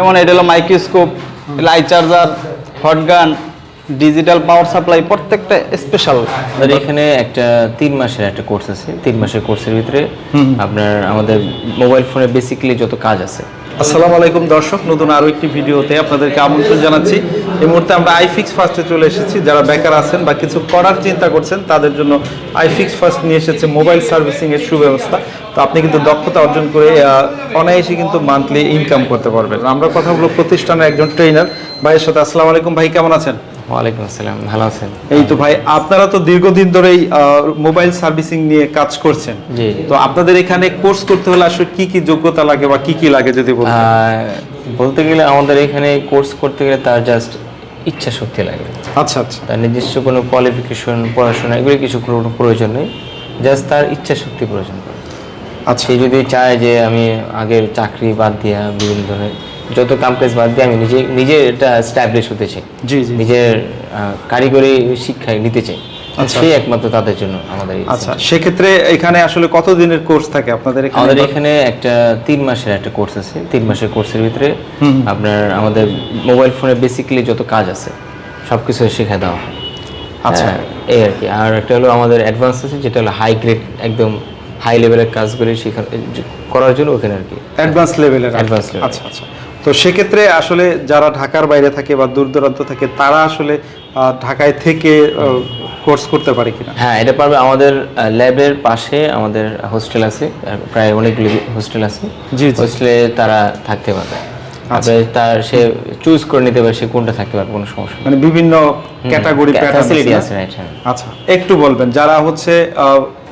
যেমন এটা হলো microscope light charger hot gun digital power supply প্রত্যেকটা স্পেশাল আমাদের এখানে একটা তিন মাসের একটা কোর্স আছে তিন মাসের কোর্সের ভিতরে আপনার আমাদের মোবাইল ফোনে বেসিক্যালি যত কাজ আছে। আসসালামু আলাইকুম দর্শক নতুন আরও একটি ভিডিওতে আপনাদেরকে আমন্ত্রণ জানাচ্ছি। এই মুহূর্তে আমরা আইফিক্স ফার্স্টে চলে এসেছি। যারা বেকার আছেন বা কিছু করার চিন্তা করছেন তাদের জন্য আইফিক্স ফার্স্ট নিয়ে এসেছে মোবাইল সার্ভিসিং এর সুব্যবস্থা। তো আপনি কিন্তু দক্ষতা অর্জন করে অনায়াসে কিন্তু মান্থলি ইনকাম করতে পারবেন। আমরা কথা বলব প্রতিষ্ঠানের একজন ট্রেনার ভাইয়ের সাথে আসসালামু আলাইকুম ভাই কেমন আছেন? ওয়ালাইকুম আসসালাম ভালো আছেন? এই তো ভাই আপনারা তো দীর্ঘদিন ধরেই মোবাইল সার্ভিসিং নিয়ে কাজ করছেন। জি। তো আপনাদের এখানে কোর্স করতে হলে আসলে কি কি যোগ্যতা লাগে বা কি কি লাগে যদি বলতেন? আহ, বলতে গেলে আমাদের এখানে কোর্স করতে গেলে তার জাস্ট ইচ্ছা শক্তি লাগে। আচ্ছা আচ্ছা। তার নিজস্ব কোনো কোয়ালিফিকেশন পড়াশোনা এগুলো কিছু কোনো প্রয়োজন নেই। জাস্ট তার ইচ্ছা শক্তি প্রয়োজন আচ্ছা। সে যদি চায় যে আমি আগের চাকরি বাদ দিয়া বিভিন্ন ধরনের যত কাম্পাস বাদ দিয়ে আমি নিজে নিজে এটা স্ট্যাবলিশ হতে চাই। জি জি। নিজের কারিগরি শিক্ষায় নিতে চাই। সেই একমাত্র তাদের জন্য আমাদের আচ্ছা সেক্ষেত্রে এখানে আসলে কত দিনের কোর্স থাকে? আপনাদের এখানে আমাদের এখানে একটা তিন মাসের একটা কোর্স আছে। তিন মাসের কোর্সের ভিতরে আপনার আমাদের মোবাইল ফোনে বেসিক্যালি যত কাজ আছে সব কিছু শেখা দেওয়া হয়। আচ্ছা। হ্যাঁ, এই আর কি। আর একটা হলো আমাদের অ্যাডভান্স আছে যেটা হলো হাই গ্রেড একদম হাই লেভেলের কাজগুলি করার জন্য ওখানে আর কি। অ্যাডভান্স লেভেলের level। আচ্ছা আচ্ছা। তো সেক্ষেত্রে আসলে যারা ঢাকার বাইরে থাকে বা দূর দূরান্ত থাকে তারা আসলে ঢাকায় থেকে কোর্স করতে পারে কিনা? হ্যাঁ এটা পারবে আমাদের ল্যাবের পাশে আমাদের হোস্টেল আছে প্রায় অনেকগুলি হোস্টেল আছে। জি। হোস্টেলে তারা থাকতে পারবে। আচ্ছা। তার সে চুজ করে নিতে পারে সে কোনটা থাকতে পারবে কোনো সমস্যা মানে বিভিন্ন ক্যাটাগরি ফ্যাসিলিটি আছে রাইট হ্যাঁ। আচ্ছা একটু বলবেন যারা হচ্ছে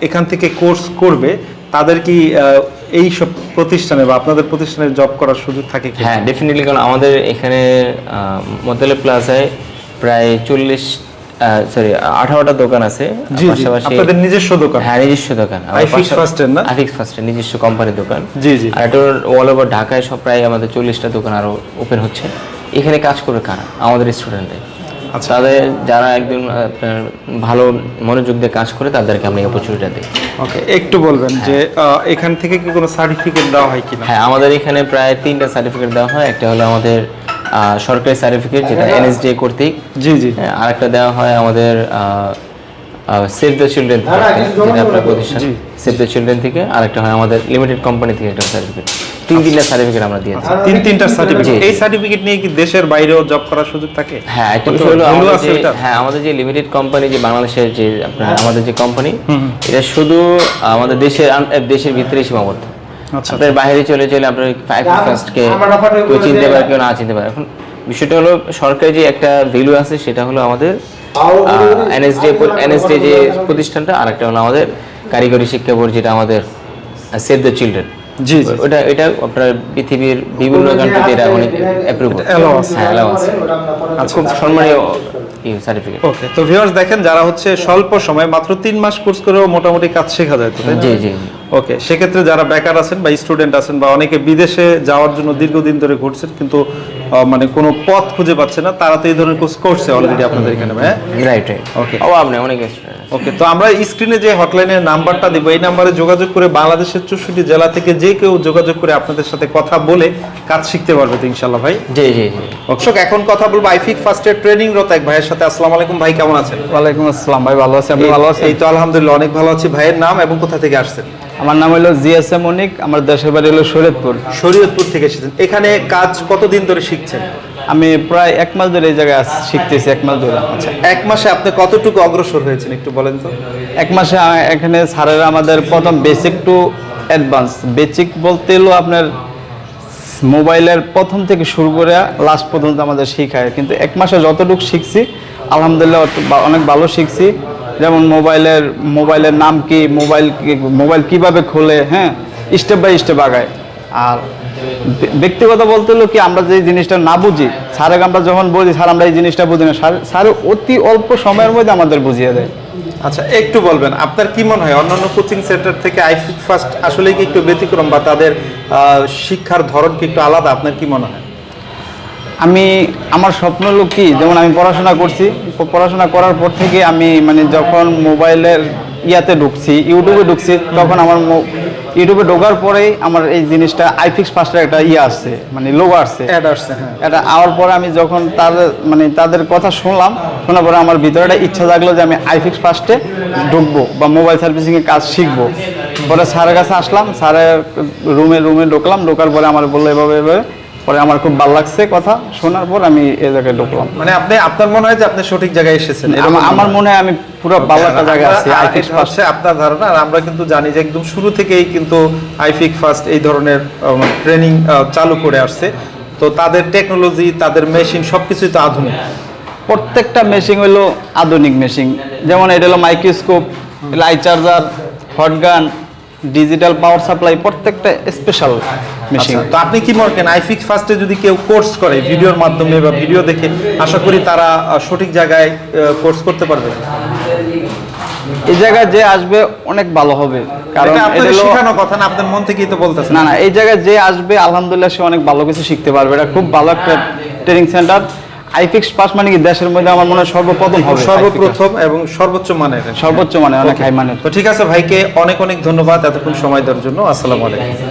এখান থেকে কোর্স করবে তাদের কি এই সব প্রতিষ্ঠানে বা আপনাদের প্রতিষ্ঠানে জব করার সুযোগ থাকে হ্যাঁ ডেফিনেটলি কারণ আমাদের এখানে মতেলে প্লাজায় প্রায় চল্লিশ সরি আঠারোটা দোকান আছে। আপনাদের নিজস্ব দোকান। হ্যাঁ নিজস্ব দোকান। এর না? আইফিক্স ফার্স্টের নিজস্ব কোম্পানির দোকান। জি, জি। আর এটা অল ওভার ঢাকায় সব প্রায় আমাদের চল্লিশটা দোকান আরও ওপেন হচ্ছে। এখানে কাজ করে কারা? আমাদের স্টুডেন্টরাই আচ্ছা। তাদের যারা একদম আপনার ভালো মনোযোগ দিয়ে কাজ করে তাদেরকে আমরা এই অপরচুনিটিটা দিই। ওকে একটু বলবেন যে আহ, এখান থেকে কি কোনো সার্টিফিকেট দেওয়া হয় কিনা? হ্যাঁ আমাদের এখানে প্রায় তিনটা সার্টিফিকেট দেওয়া হয়। একটা হলো আমাদের সরকারি সার্টিফিকেট যেটা এনএসডিএ কর্তৃক। জি জি। হ্যাঁ, আরেকটা দেওয়া হয় আমাদের সেভ দ্য চিলড্রেন যেটা আপনার প্রতিষ্ঠান। সেভ দ্য চিলড্রেন থেকে আরেকটা হয় আমাদের লিমিটেড কোম্পানি থেকে একটা সার্টিফিকেট তিন তিনটা সার্টিফিকেট আমরা দিয়েছি তিন তিনটা সার্টিফিকেট এই সার্টিফিকেট নিয়ে কি দেশের বাইরেও জব করার সুযোগ থাকে? হ্যাঁ একটা হলো আমাদের যে হ্যাঁ আমাদের যে লিমিটেড কোম্পানি যে বাংলাদেশের যে আপনার আমাদের যে কোম্পানি এটা শুধু আমাদের দেশের দেশের ভিতরেই সীমাবদ্ধ। আচ্ছা আপনার বাইরে চলে চলে আপনার ফাইভ ফার্স্টকে কেউ চিনতে পারে কেউ না চিনতে পারে। এখন বিষয়টা হলো সরকারি যে একটা ভ্যালু আছে সেটা হলো আমাদের এনএসডি এনএসডি যে প্রতিষ্ঠানটা আর একটা হলো আমাদের কারিগরি শিক্ষা বোর্ড যেটা আমাদের সেভ দ্য চিলড্রেন জি ওটা এটা আপনার পৃথিবীর বিভিন্ন কান্ট্রিতে এটা অনেক অ্যাপ্রুভ হ্যাঁ। allow আছে। আচ্ছা খুব সম্মানীয় সার্টিফিকেট ওকে তো ভিউয়ার্স দেখেন যারা হচ্ছে স্বল্প সময় মাত্র তিন মাস কোর্স করেও মোটামুটি কাজ শেখা যায় তো জি জি। ওকে সেক্ষেত্রে যারা বেকার আছেন বা স্টুডেন্ট আছেন বা অনেকে বিদেশে যাওয়ার জন্য দীর্ঘদিন ধরে ঘুরছেন কিন্তু মানে কোনো পথ খুঁজে পাচ্ছে না। তারা তো এই ধরনের কোর্স করছে অলরেডি আপনাদের এখানে হ্যাঁ? Right right Okay. ও আপনি অনেক ওকে তো আমরা স্ক্রিনে যে হটলাইনের নাম্বারটা দিব এই নাম্বারে যোগাযোগ করে বাংলাদেশের চৌষট্টি জেলা থেকে যে কেউ যোগাযোগ করে আপনাদের সাথে কথা বলে কাজ শিখতে পারবে তো ইনশাল্লাহ ভাই। জি জি দর্শক এখন কথা বলব আইফিক ফার্স্টের ট্রেনিং রত এক ভাইয়ের সাথে। আসসালামু আলাইকুম ভাই কেমন আছেন? ওয়ালাইকুম আসসালাম ভাই ভালো আছি আমি ভালো আছি এই তো আলহামদুলিল্লাহ অনেক ভালো আছি। ভাইয়ের নাম এবং কোথা থেকে আসছেন? আমার নাম হলো জিএসএম অনিক আমার দেশের বাড়ি হলো শরীয়তপুর। শরীয়তপুর থেকে এসেছেন। এখানে কাজ কতদিন ধরে শিখছেন? আমি প্রায় এক মাস ধরে এই জায়গায় শিখতেছি এক মাস ধরে। আচ্ছা এক মাসে আপনি কতটুকু অগ্রসর হয়েছেন একটু বলেন তো? এক মাসে এখানে স্যারেরা আমাদের প্রথম বেসিক টু অ্যাডভান্স বেসিক বলতে হলো আপনার মোবাইলের প্রথম থেকে শুরু করে লাস্ট পর্যন্ত আমাদের শিখায়। কিন্তু এক মাসে যতটুকু শিখছি আলহামদুলিল্লাহ অনেক ভালো শিখছি। যেমন মোবাইলের মোবাইলের নাম কি, মোবাইল মোবাইল কীভাবে খোলে হ্যাঁ স্টেপ বাই স্টেপ আগায়। আর ব্যক্তিগত বলতে হলো কি, আমরা যে জিনিসটা না বুঝি স্যারে আমরা যখন বলি, স্যার, আমরা এই জিনিসটা বুঝি না। স্যার অতি অল্প সময়ের মধ্যে আমাদের বুঝিয়ে দেয়। আচ্ছা একটু বলবেন, আপনার কি মনে হয়, অন্যান্য কোচিং সেন্টার থেকে আইফিক ফার্স্ট আসলে কি একটু ব্যতিক্রম বা তাদের শিক্ষার ধরন কি একটু আলাদা? আপনার কি মনে হয়? আমি আমার স্বপ্ন হলো কি যেমন আমি পড়াশোনা করছি পড়াশোনা করার পর থেকে আমি মানে যখন মোবাইলের ইয়াতে ঢুকছি ইউটিউবে ঢুকছি তখন আমার মো- ইউটিউবে ঢোকার পরেই আমার এই জিনিসটা আইফিক্স ফার্স্টের একটা ইয়ে আসছে মানে লোগো আসছে। হ্যাঁ। এটা আওয়ার পরে আমি যখন তাদের মানে তাদের কথা শুনলাম শোনার পরে আমার ভিতরে একটা ইচ্ছা জাগলো যে আমি আইফিক্স ফার্স্টে ঢুকবো বা মোবাইল সার্ভিসিংয়ের কাজ শিখব। পরে স্যারের কাছে আসলাম স্যারের রুমে রুমে ঢুকলাম ঢোকার পরে আমার বলল এভাবে এভাবে। পরে আমার খুব ভালো লাগছে কথা শোনার পর আমি এ জায়গায় ঢুকলাম। মানে আপনি আপনার মনে হয় যে আপনি সঠিক জায়গায় এসেছেন? আমার- মনে হয় আমি পুরো ভালো একটা জায়গায় আছি এটা ফার্স্ট আপনার ধারণা আর আমরা কিন্তু জানি যে একদম শুরু থেকেই কিন্তু আইফিক ফার্স্ট এই ধরনের ট্রেনিং চালু করে আসছে। তো তাদের টেকনোলজি তাদের মেশিন সবকিছুই তো আধুনিক। প্রত্যেকটা মেশিন হলো আধুনিক মেশিন যেমন এটা হলো microscope light charger hot gun digital power supply প্রত্যেকটা স্পেশাল মেশিন আচ্ছা, তো আপনি কি মনে করেন আইফিক ফার্স্টে যদি কেউ কোর্স করে ভিডিওর মাধ্যমে বা ভিডিও দেখে আশা করি তারা সঠিক জায়গায় কোর্স করতে পারবে? এই জায়গায় যে আসবে অনেক ভালো হবে কারণ এটা শেখানো কথা না আপনাদের মন থেকেই তো বলতেছেন না না এই জায়গায় যে আসবে আলহামদুলিল্লাহ সে অনেক ভালো কিছু শিখতে পারবে। এটা খুব ভালো একটা ট্রেনিং সেন্টার আইফিক্স পাস মানে কি? দেশের মধ্যে আমার মনে হয় সর্বপ্রথম হবে সর্বপ্রথম এবং সর্বোচ্চ মানের সর্বোচ্চ মানের অনেক হাই মানের। তো ঠিক আছে ভাইকে অনেক অনেক ধন্যবাদ এতক্ষণ সময় দেওয়ার জন্য। আসসালামু আলাইকুম।